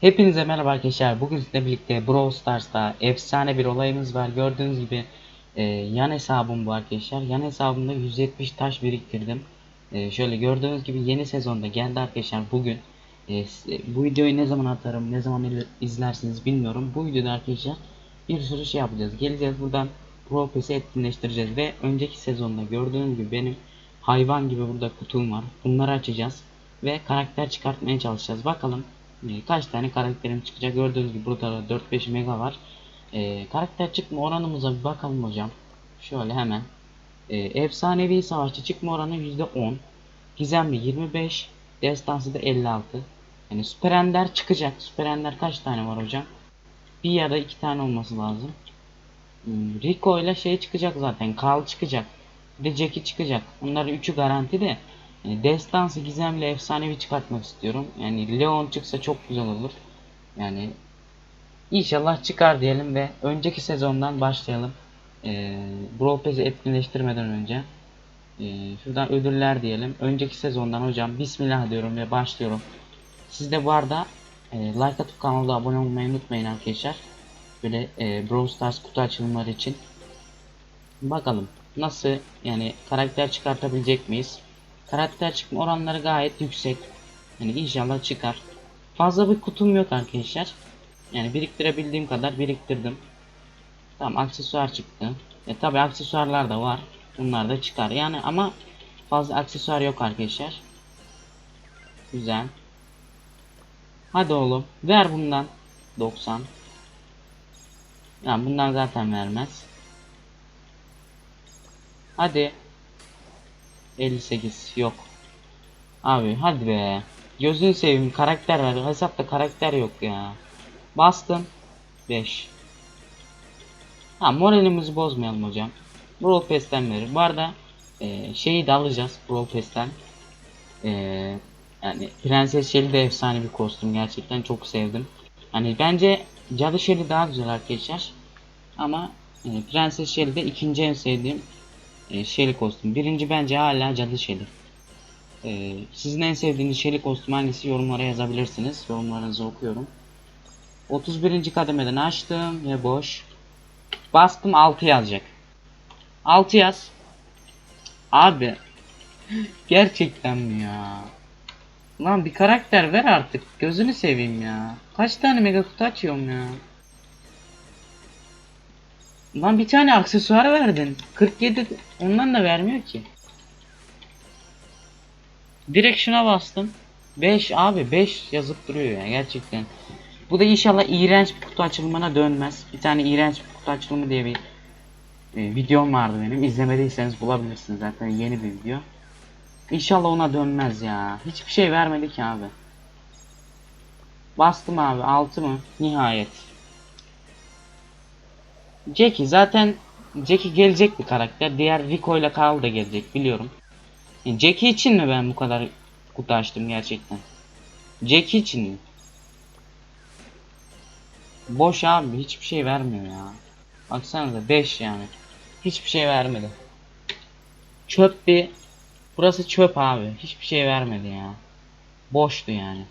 Hepinize merhaba arkadaşlar. Bugün sizinle birlikte Brawl Stars'ta efsane bir olayımız var. Gördüğünüz gibi e, yan hesabım bu arkadaşlar. Yan hesabımda 170 taş biriktirdim. E, şöyle gördüğünüz gibi yeni sezonda geldi arkadaşlar bugün. E, s- bu videoyu ne zaman atarım, ne zaman izlersiniz bilmiyorum. Bu videoda arkadaşlar bir sürü şey yapacağız. Geleceğiz buradan Brawl Pass'i etkinleştireceğiz ve önceki sezonda gördüğünüz gibi benim hayvan gibi burada kutum var. Bunları açacağız ve karakter çıkartmaya çalışacağız. Bakalım e, kaç tane karakterim çıkacak. Gördüğünüz gibi burada da 4-5 mega var. E, karakter çıkma oranımıza bir bakalım hocam. Şöyle hemen. E, efsanevi savaşçı çıkma oranı %10. Gizemli 25. Destansı da 56. Yani süper ender çıkacak. Süper ender kaç tane var hocam? Bir ya da iki tane olması lazım. Hmm, Rico ile şey çıkacak zaten. Carl çıkacak. Bir de Jackie çıkacak. Bunların üçü garanti de. Yani destansı gizemli efsanevi çıkartmak istiyorum. Yani Leon çıksa çok güzel olur. Yani inşallah çıkar diyelim ve önceki sezondan başlayalım. Ee, Brawl Pass'i etkinleştirmeden önce. Ee, şuradan ödüller diyelim. Önceki sezondan hocam Bismillah diyorum ve başlıyorum. Siz de bu arada e, like atıp kanala abone olmayı unutmayın arkadaşlar. Böyle e, Brawl Stars kutu açılımları için. Bakalım nasıl yani karakter çıkartabilecek miyiz? Karakter çıkma oranları gayet yüksek. Yani inşallah çıkar. Fazla bir kutum yok arkadaşlar. Yani biriktirebildiğim kadar biriktirdim. Tamam aksesuar çıktı. E tabi aksesuarlar da var. Bunlar da çıkar. Yani ama fazla aksesuar yok arkadaşlar. Güzel. Hadi oğlum ver bundan. 90. Yani bundan zaten vermez. Hadi. 58 yok. Abi hadi be. Gözünü seveyim karakter var. Hesapta karakter yok ya. Bastım. 5. Ha moralimizi bozmayalım hocam. Brawl Pass'ten verir. Bu arada e, şeyi de alacağız Brawl Pass'ten. E, yani Prenses Shelly de efsane bir kostüm. Gerçekten çok sevdim. Hani bence Cadı Shelly daha güzel arkadaşlar. Ama e, Prenses Shelly de ikinci en sevdiğim e, Shelly kostüm. Birinci bence hala Cadı Shelly. E, sizin en sevdiğiniz Shelly kostüm hangisi yorumlara yazabilirsiniz. Yorumlarınızı okuyorum. 31. kademeden açtım ve boş. Bastım 6 yazacak. 6 yaz. Abi. Gerçekten mi ya? Lan bir karakter ver artık. Gözünü seveyim ya. Kaç tane mega kutu açıyorum ya? Lan bir tane aksesuar verdin. 47 ondan da vermiyor ki. Direkt şuna bastım. 5 abi 5 yazıp duruyor ya gerçekten. Bu da inşallah iğrenç bir kutu açılımına dönmez. Bir tane iğrenç bir kutu açılımı diye bir e, videom vardı benim. İzlemediyseniz bulabilirsiniz zaten yeni bir video. İnşallah ona dönmez ya. Hiçbir şey vermedi ki abi. Bastım abi 6 mı? Nihayet. Jackie zaten Jackie gelecek bir karakter. Diğer Rico ile Carl da gelecek biliyorum. Yani Jackie için mi ben bu kadar kutu açtım gerçekten? Jackie için mi? Boş abi hiçbir şey vermiyor ya. Baksanıza 5 yani. Hiçbir şey vermedi. Çöp bir Burası çöp abi. Hiçbir şey vermedi ya. Boştu yani.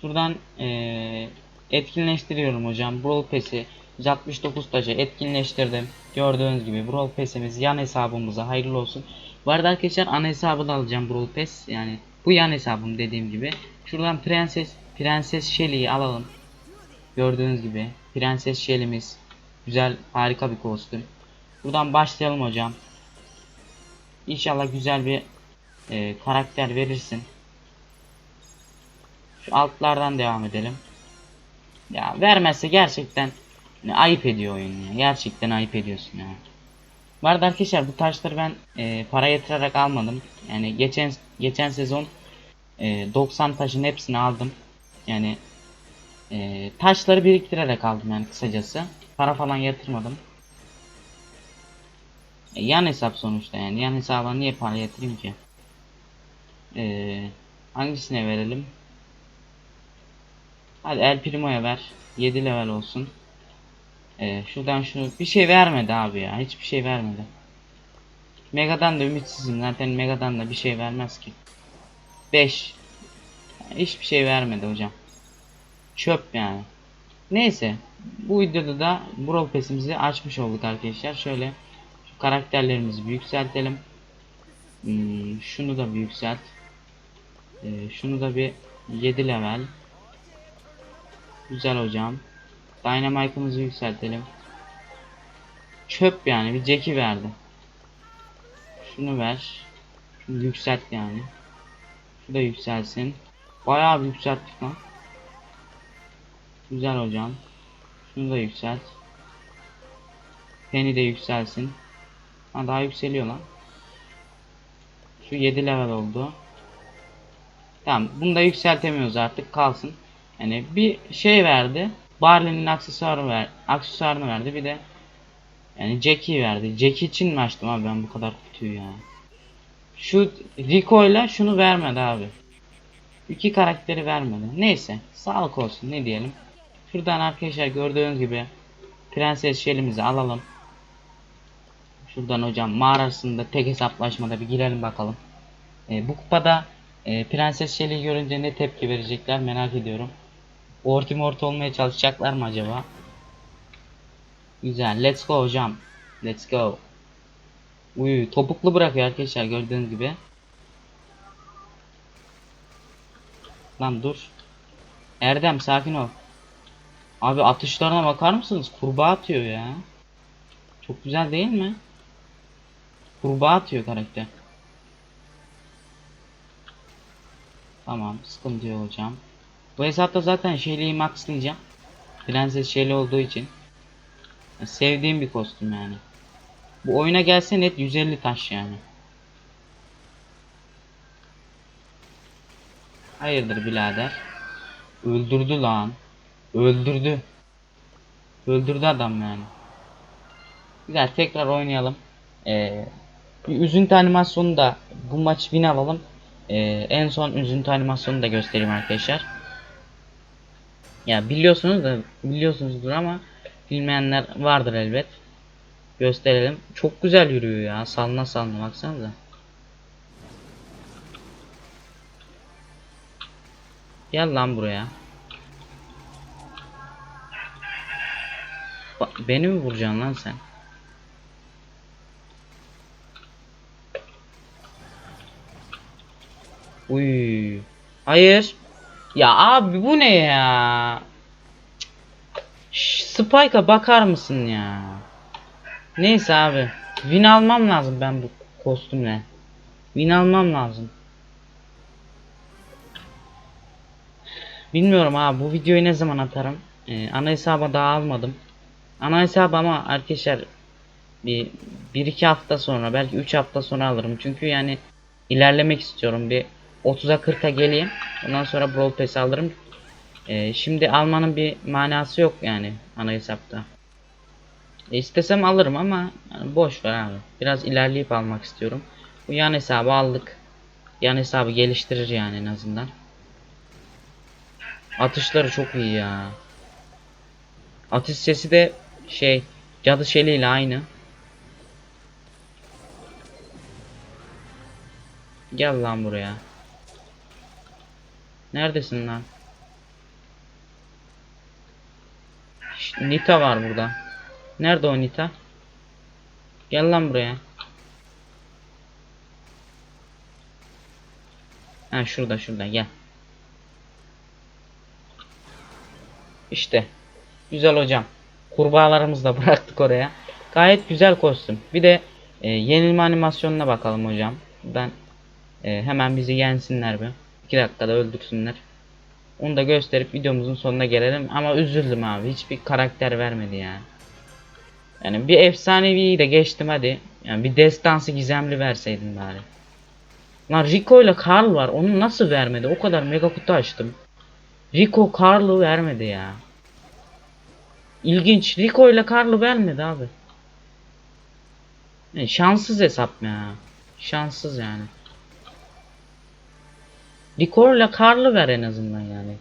Şuradan eee, etkinleştiriyorum hocam. Brawl Pass'i 169 taşı etkinleştirdim. Gördüğünüz gibi Brawl Pass'imiz yan hesabımıza hayırlı olsun. Bu arada arkadaşlar ana hesabı da alacağım Brawl Pass. Yani bu yan hesabım dediğim gibi. Şuradan Prenses Prenses Shelly'yi alalım. Gördüğünüz gibi Prenses Shelly'miz güzel harika bir kostüm. Buradan başlayalım hocam. İnşallah güzel bir e, karakter verirsin. Şu altlardan devam edelim. Ya vermezse gerçekten ne ayıp ediyor oyun ya. Gerçekten ayıp ediyorsun ya. Bu arada arkadaşlar bu taşları ben e, para yatırarak almadım. Yani geçen geçen sezon e, 90 taşın hepsini aldım. Yani e, taşları biriktirerek aldım yani kısacası. Para falan yatırmadım. E, yan hesap sonuçta yani. Yan hesaba niye para yatırayım ki? Ee, hangisine verelim? Hadi El Primo'ya ver. 7 level olsun. Ee, şuradan şunu bir şey vermedi abi ya. Hiçbir şey vermedi. Mega'dan da ümitsizim. Zaten Mega'dan da bir şey vermez ki. 5. Hiçbir şey vermedi hocam. Çöp yani. Neyse. Bu videoda da Brawl Pass'imizi açmış olduk arkadaşlar. Şöyle şu karakterlerimizi bir yükseltelim. Hmm, şunu da bir yükselt. Ee, şunu da bir 7 level. Güzel hocam. Dynamite'ımızı yükseltelim. Çöp yani bir Jack'i verdi. Şunu ver. Şunu yükselt yani. Şu da yükselsin. Bayağı bir yükselttik lan. Güzel hocam. Şunu da yükselt. Penny de yükselsin. Ha daha yükseliyor lan. Şu 7 level oldu. Tamam bunu da yükseltemiyoruz artık kalsın. Yani bir şey verdi. Barley'nin aksesuarı ver, aksesuarını verdi. Bir de yani Jackie verdi. Jackie için mi açtım abi ben bu kadar kutuyu ya? Şu Rico ile şunu vermedi abi. İki karakteri vermedi. Neyse sağlık olsun ne diyelim. Şuradan arkadaşlar gördüğünüz gibi Prenses Shell'imizi alalım. Şuradan hocam mağarasında tek hesaplaşmada bir girelim bakalım. E, bu kupada e, Prenses Shell'i görünce ne tepki verecekler merak ediyorum. Orti morti olmaya çalışacaklar mı acaba? Güzel. Let's go hocam. Let's go. Uy topuklu bırakıyor arkadaşlar gördüğünüz gibi. Lan dur. Erdem sakin ol. Abi atışlarına bakar mısınız? Kurbağa atıyor ya. Çok güzel değil mi? Kurbağa atıyor karakter. Tamam sıkıntı yok hocam. Bu hesapta zaten Shelly'yi maxlayacağım. Prenses Shelly olduğu için. Sevdiğim bir kostüm yani. Bu oyuna gelse net 150 taş yani. Hayırdır birader? Öldürdü lan. Öldürdü. Öldürdü adam yani. Güzel tekrar oynayalım. Ee, bir üzüntü animasyonu da bu maç win alalım. Ee, en son üzüntü animasyonu da göstereyim arkadaşlar. Ya biliyorsunuz da biliyorsunuzdur ama bilmeyenler vardır elbet. Gösterelim. Çok güzel yürüyor ya. Salına salına baksanıza. Gel lan buraya. Ba beni mi vuracaksın lan sen? Uy. Hayır. Ya abi bu ne ya? Spike'a bakar mısın ya? Neyse abi. Win almam lazım ben bu kostümle. Win almam lazım. Bilmiyorum abi bu videoyu ne zaman atarım. Ee, ana hesaba daha almadım. Ana hesabı ama arkadaşlar bir, bir iki hafta sonra belki 3 hafta sonra alırım. Çünkü yani ilerlemek istiyorum. Bir 30'a 40'a geleyim. Ondan sonra Brawl Pass alırım. Ee, şimdi almanın bir manası yok yani ana hesapta. E, istesem alırım ama yani boş ver abi. Biraz ilerleyip almak istiyorum. Bu yan hesabı aldık. Yan hesabı geliştirir yani en azından. Atışları çok iyi ya. Atış sesi de şey cadı şeli ile aynı. Gel lan buraya. Neredesin lan? Şşt, Nita var burada. Nerede o Nita? Gel lan buraya. Ha şurada şurada gel. İşte. Güzel hocam. Kurbağalarımızı da bıraktık oraya. Gayet güzel kostüm. Bir de e, yenilme animasyonuna bakalım hocam. Ben e, hemen bizi yensinler bir. 2 dakikada öldürsünler. Onu da gösterip videomuzun sonuna gelelim. Ama üzüldüm abi. Hiçbir karakter vermedi yani. Yani bir efsaneviyi de geçtim hadi. Yani bir destansı gizemli verseydin bari. Lan Rico ile Carl var. Onu nasıl vermedi? O kadar mega kutu açtım. Rico Carl'ı vermedi ya. İlginç. Rico ile Carl'ı vermedi abi. Yani şanssız hesap ya. Şanssız yani. Rico ile Carl'ı ver en azından yani.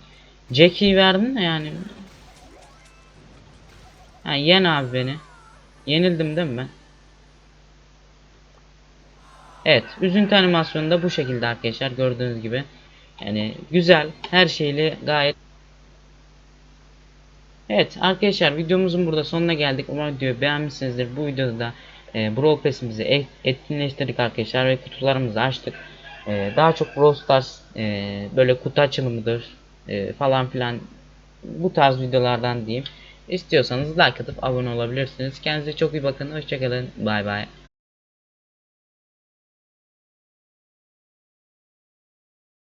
Jackie'yi verdin de yani. Ha, yen abi beni. Yenildim değil mi ben? Evet, üzüntü animasyonu da bu şekilde arkadaşlar gördüğünüz gibi. Yani güzel, her şeyle gayet Evet arkadaşlar videomuzun burada sonuna geldik. Umarım videoyu beğenmişsinizdir. Bu videoda da e, Brawl Pass'imizi et- etkinleştirdik arkadaşlar ve kutularımızı açtık. E, daha çok Brawl Stars e, böyle kutu açılımıdır e, falan filan bu tarz videolardan diyeyim. İstiyorsanız like atıp abone olabilirsiniz. Kendinize çok iyi bakın. Hoşçakalın. Bay bay.